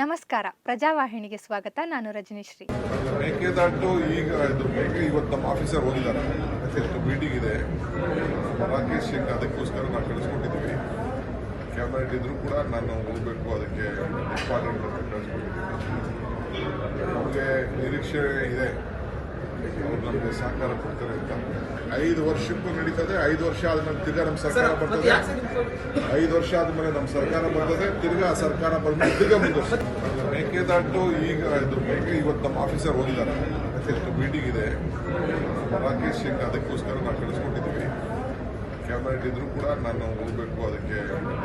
ನಮಸ್ಕಾರ. ಪ್ರಜಾವಾಹಿನಿಗೆ ಸ್ವಾಗತ. ನಾನು ರಜನಿಶ್ರೀ. ಮೇಕೆದಾಟು ಈಗ ಮೇಕೆ ಇವತ್ತು ನಮ್ಮ ಆಫೀಸರ್ ಹೋಗಿದ್ದಾರೆ ಮೀಟಿಂಗ್ ಇದೆ. ರಾಕೇಶ್ ಸಿಂಗ್ ಅದಕ್ಕೋಸ್ಕರ ನಾವು ಕಳಿಸ್ಕೊಟ್ಟಿದ್ದೀವಿ. ಕ್ಯಾಮ್ರಾ ಇಟ್ಟಿದ್ರು ಕೂಡ ನಾನು ಹೋಗಬೇಕು ಅದಕ್ಕೆ ಇಂಪಾರ್ಟೆಂಟ್ ಅಂತ ಕಳಿಸ್ಕೊಟ್ಟಿದ್ದೀನಿ ನಮಗೆ ನಿರೀಕ್ಷೆ ಇದೆ. ಅವ್ರು ನಮಗೆ ಸಹಕಾರ ಕೊಡ್ತಾರೆ ಅಂತ. ಐದು ವರ್ಷಕ್ಕೂ ನಡೀತದೆ ಐದು ವರ್ಷ ಆದ್ಮೇಲೆ ತಿರ್ಗಾ ನಮ್ಮ ಸರ್ಕಾರ ಬರ್ತದೆ. ಐದು ವರ್ಷ ಆದ್ಮೇಲೆ ನಮ್ಮ ಸರ್ಕಾರ ಬರ್ತದೆ ತಿರ್ಗಾ ಸರ್ಕಾರ ಬಂದ ತಿರ್ಗಾ ಮುಂದುವರ್ಸ ಮೇಕೆದಾಟು ಈಗ ಇದು ಮೇಕೆ ಇವತ್ತು ನಮ್ಮ ಆಫೀಸರ್ ಹೋಗಿದ್ದಾರೆ ಇವತ್ತು ಮೀಟಿಂಗ್ ಇದೆ. ರಾಕೇಶ್ ಸಿಂಗ್ ಅದಕ್ಕೋಸ್ಕರ ನಾವು ಕಳಿಸ್ಕೊಟ್ಟಿದ್ದೀವಿ. ಕ್ಯಾಮ್ರಾ ಇಟ್ಟಿದ್ರು ಕೂಡ ನಾನು ಹೋಗಬೇಕು ಅದಕ್ಕೆ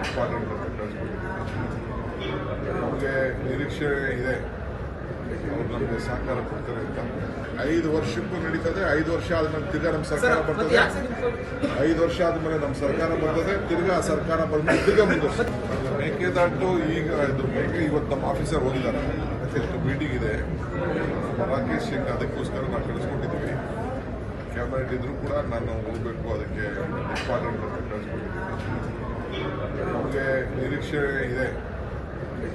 ಇಂಪಾರ್ಟೆಂಟ್ ಅಂತ ಕಳಿಸ್ಕೊಟ್ಟಿದ್ದೀನಿ ನಮಗೆ ನಿರೀಕ್ಷೆ ಇದೆ. ನಮಗೆ ಸಹಕಾರ ಕೊಡ್ತಾರೆ ಅಂತ. ಐದು ವರ್ಷಕ್ಕೂ ನಡೀತದೆ ಐದು ವರ್ಷ ಆದ್ಮೇಲೆ ತಿರ್ಗಾ ನಮ್ಮ ಸರ್ಕಾರ ಬರ್ತದೆ. ಐದು ವರ್ಷ ಆದ್ಮೇಲೆ ನಮ್ಮ ಸರ್ಕಾರ ಬರ್ತದೆ ತಿರ್ಗಾ ಸರ್ಕಾರ ಬಂದ್ಮೇಲೆ ತಿರ್ಗಾ ಮುಂದೆ ಮೇಕೆದಾಟು ಈಗ ಇದು ಮೇಕೆ ಇವತ್ತು ನಮ್ಮ ಆಫೀಸರ್ ಹೋಗಿದ್ದಾರೆ ಅತ್ಯಷ್ಟು ಮೀಟಿಂಗ್ ಇದೆ? ರಾಕೇಶ್ ಸಿಂಗ್ ಅದಕ್ಕೋಸ್ಕರ ನಾವು ಕಳಿಸ್ಕೊಟ್ಟಿದ್ದೀವಿ. ಕ್ಯಾಮ್ರಾ ಇಟ್ಟಿದ್ರು ಕೂಡ ನಾನು ಹೋಗಬೇಕು ಅದಕ್ಕೆ ಇಂಪಾರ್ಟೆಂಟ್ ಅಂತ ಕಳಿಸ್ಕೊಟ್ಟಿದ್ದೀನಿ ನಮಗೆ ನಿರೀಕ್ಷೆ ಇದೆ.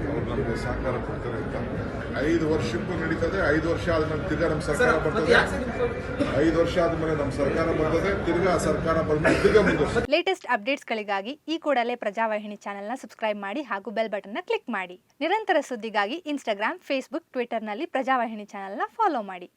ಅವ್ರು ನಮಗೆ ಸಹಕಾರ ಕೊಡ್ತಾರೆ ಅಂತ. ಐದು ವರ್ಷಕ್ಕೂ ನಡೀತದೆ ಐದು ವರ್ಷ ಆದ್ಮೇಲೆ ತಿರ್ಗಾ ನಮ್ಮ ಸರ್ಕಾರ ಬರ್ತದೆ. ಐದು ವರ್ಷ ಆದ್ಮೇಲೆ ನಮ್ಮ ಸರ್ಕಾರ ಬರ್ತದೆ ತಿರ್ಗಾ ಸರ್ಕಾರ ಬಂದ್ಮೇಲೆ ತಿರ್ಗಾ ಮುಂದೆ ಲೇಟೆಸ್ಟ್ ಅಪ್ಡೇಟ್ಸ್ಗಳಿಗಾಗಿ ಈ ಕೂಡಲೇ ಪ್ರಜಾವಾಹಿನಿ ಚಾನೆಲ್ನ ಸಬ್ಸ್ಕ್ರೈಬ್ ಮಾಡಿ ಹಾಗೂ ಬೆಲ್ ಬಟನ್ನ ಕ್ಲಿಕ್ ಮಾಡಿ. ನಿರಂತರ ಸುದ್ದಿಗಾಗಿ ಇನ್ಸ್ಟಾಗ್ರಾಮ್ ಫೇಸ್ಬುಕ್ ಟ್ವಿಟರ್ನಲ್ಲಿ ಪ್ರಜಾವಾಹಿನಿ ಚಾನೆಲ್ನ ಫಾಲೋ ಮಾಡಿ.